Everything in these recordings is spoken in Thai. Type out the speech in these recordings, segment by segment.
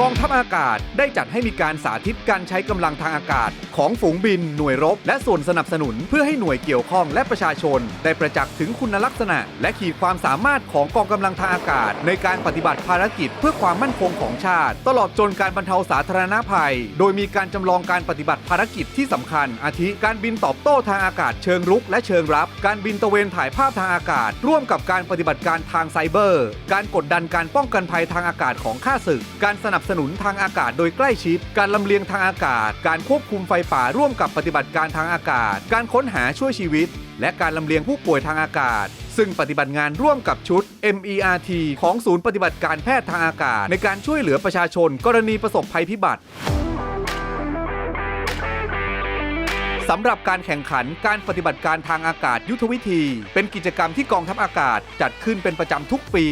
กองทัพอากาศได้จัดให้มีการสาธิตการใช้กำลังทางอากาศ ของฝูงบิน หน่วยรบ และส่วนสนับสนุน เพื่อให้หน่วยเกี่ยวข้องและประชาชน ได้ประจักษ์ถึงคุณลักษณะ และขีดความสามารถของกองกำลังทางอากาศ ในการปฏิบัติภารกิจ เพื่อความมั่นคงของชาติ ตลอดจนการบรรเทาสาธารณภัย โดยมีการจำลองการปฏิบัติภารกิจที่สำคัญ อาทิการบินตอบโต้ทางอากาศเชิงรุก และเชิงรับ การบินตะเวนถ่ายภาพทางอากาศ ร่วมกับการปฏิบัติการทางไซเบอร์ การกดดันการป้องกันภัยทางอากาศของข้าศึก การสนับสนุนทางอากาศโดยใกล้ชิด การลำเลียงทางอากาศ การควบคุมไฟป่าร่วมกับปฏิบัติการทางอากาศ การค้นหาช่วยชีวิต และการลำเลียงผู้ป่วยทางอากาศ ซึ่งปฏิบัติงานร่วมกับชุด MERT ของศูนย์ปฏิบัติการแพทย์ทางอากาศ ในการช่วยเหลือประชาชน กรณีประสบภัยพิบัติ สำหรับการแข่งขันการปฏิบัติการทางอากาศยุทธวิธี เป็นกิจกรรมที่กองทัพอากาศจัดขึ้นเป็นประจำทุกปี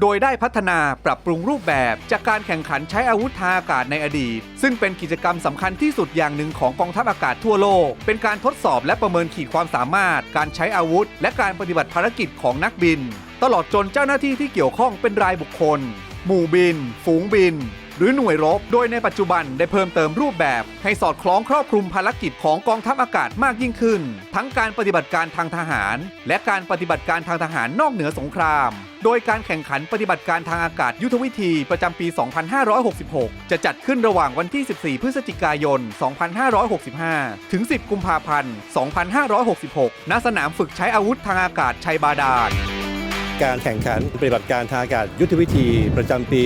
โดยได้พัฒนาปรับปรุงรูปแบบจากการแข่งขันใช้อาวุธทางอากาศในอดีต ซึ่งเป็นกิจกรรมสำคัญที่สุดอย่างหนึ่งของกองทัพอากาศทั่วโลก เป็นการทดสอบและประเมินขีดความสามารถ การใช้อาวุธ และการปฏิบัติภารกิจของนักบิน ตลอดจนเจ้าหน้าที่ที่เกี่ยวข้องเป็นรายบุคคล หมู่บิน ฝูงบิน หรือหน่วยรบ โดยในปัจจุบันได้เพิ่มเติมรูปแบบ ให้สอดคล้องครอบคลุมภารกิจของกองทัพอากาศมากยิ่งขึ้น ทั้งการปฏิบัติการทางทหาร และการปฏิบัติการทางทหารนอกเหนือสงคราม โดยการแข่งขันปฏิบัติการทางอากาศยุทธวิธีประจำปี 2566 จะจัดขึ้นระหว่างวันที่ 14 พฤศจิกายน 2565 ถึง 10 กุมภาพันธ์ 2566 ณ สนามฝึกใช้อาวุธทางอากาศชัยบาดาล การแข่งขันปฏิบัติการทางอากาศยุทธวิธีประจำปี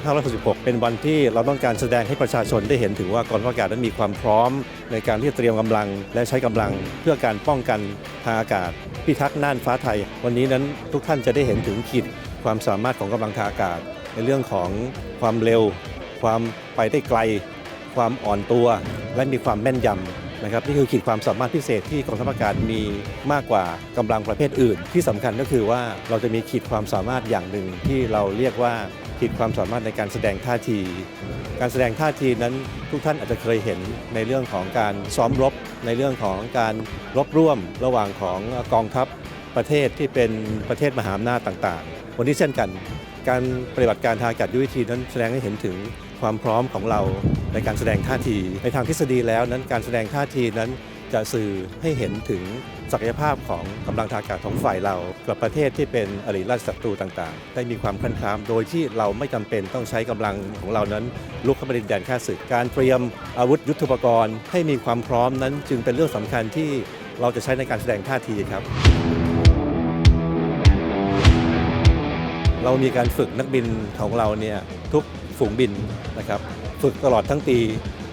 2566 เป็นวันที่เราต้องการแสดงให้ประชาชนได้เห็นถึงว่ากองทัพอากาศนั้นมีความพร้อม ในการที่จะเตรียมกำลัง และใช้กำลังเพื่อการป้องกันทางอากาศ พิทักษ์น่านฟ้าไทย วันนี้นั้นทุกท่านจะได้เห็นถึงขีดความสามารถของกำลังทางอากาศ ในเรื่องของความเร็ว ความไปได้ไกล ความอ่อนตัว และมีความแม่นยำ นะครับนี่คือขีดความสามารถพิเศษที่กองทัพอากาศมีมากกว่ากำลังประเภทอื่น ที่สำคัญก็คือว่าเราจะมีขีดความสามารถอย่างหนึ่งที่เราเรียกว่าขีดความสามารถในการแสดงท่าที การแสดงท่าทีนั้นทุกท่านอาจจะเคยเห็นในเรื่องของการซ้อมรบ ในเรื่องของการรบร่วมระหว่างของกองทัพประเทศที่เป็นประเทศมหาอำนาจต่าง ๆ วันนี้เช่นกัน การปฏิบัติการทางอากาศยุทธวิธีนั้นแสดงให้เห็นถึง ความพร้อมของเราในการแสดงท่าที ในทางทฤษฎีแล้วนั้นการแสดงท่าทีนั้นจะสื่อให้เห็นถึงศักยภาพของกำลังทางอากาศของฝ่ายเรา กับประเทศที่เป็นอริราชศัตรูต่างๆ ได้มีความคันคาม โดยที่เราไม่จำเป็นต้องใช้กำลังของเรานั้น ลุกเข้าไปในดินแดนข้าศึกการเตรียมอาวุธยุทโธปกรณ์ ให้มีความพร้อมนั้นจึงเป็นเรื่องสำคัญที่เราจะใช้ในการแสดงท่าทีครับ เรามีการฝึกนักบินของเราเนี่ยทุกฝูงบินนะครับฝึกตลอดทั้งปี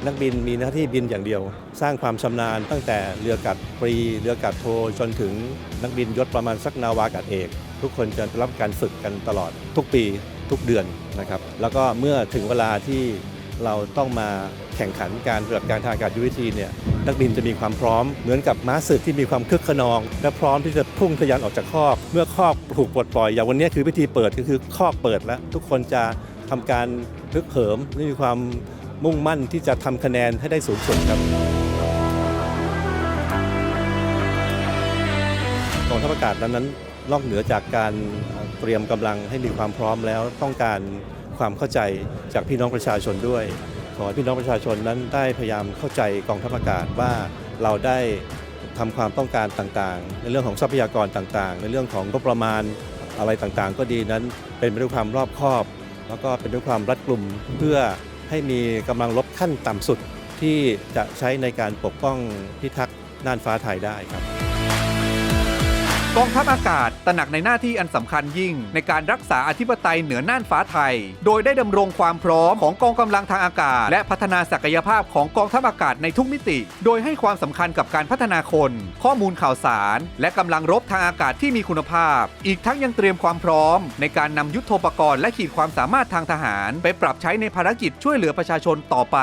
นักบินมีหน้าที่บินอย่างเดียว สร้างความชำนาญตั้งแต่เรือกัดปรีเรือกัดโทจนถึงนักบินยศประมาณสักนาวาอากาศเอก ทุกคนจะรับการฝึกกันตลอดทุกปีทุกเดือนนะครับแล้วก็เมื่อถึงเวลาที่ เราต้องมาแข่งขันการปฏิบัติการทางอากาศยุทธวิธีเนี่ยนักบินจะมีความพร้อมเหมือนกับม้าศึกที่มีความคึกขนอง และพร้อมที่จะพุ่งทะยานออกจากคอกเมื่อคอกถูกปลดปล่อยอย่างวันนี้คือพิธีเปิดก็คือคอกเปิดแล้ว ทุกคนจะทำการพึกเหิมและมีความมุ่งมั่นที่จะทำคะแนนให้ได้สูงสุดครับกองทัพอากาศนั้นนั้นนอกเหนือจากการเตรียมกำลังให้มีความพร้อมแล้วต้องการ ความเข้าใจจากพี่น้องประชาชนด้วย ขอให้พี่น้องประชาชนนั้นได้พยายามเข้าใจกองทัพอากาศว่าเราได้ทำความต้องการต่างๆ ในเรื่องของทรัพยากรต่างๆ ในเรื่องของงบประมาณอะไรต่างๆ ก็ดีนั้นเป็นไปด้วยความรอบคอบ แล้วก็เป็นด้วยความรัดกลุ่มเพื่อให้มีกำลังรบขั้นต่ำสุดที่จะใช้ในการปกป้องพิทักษ์น่านฟ้าไทยได้ครับ กองทัพอากาศตระหนักในหน้าที่อันสำคัญยิ่ง ในการรักษาอธิปไตยเหนือน่านฟ้าไทย โดยได้ดำรงความพร้อมของกองกำลังทางอากาศ และพัฒนาศักยภาพของกองทัพอากาศในทุกมิติ โดยให้ความสำคัญกับการพัฒนาคน ข้อมูลข่าวสาร และกำลังรบทางอากาศที่มีคุณภาพ อีกทั้งยังเตรียมความพร้อม ในการนำยุทโธปกรณ์และขีดความสามารถทางทหาร ไปปรับใช้ในภารกิจช่วยเหลือประชาชนต่อไป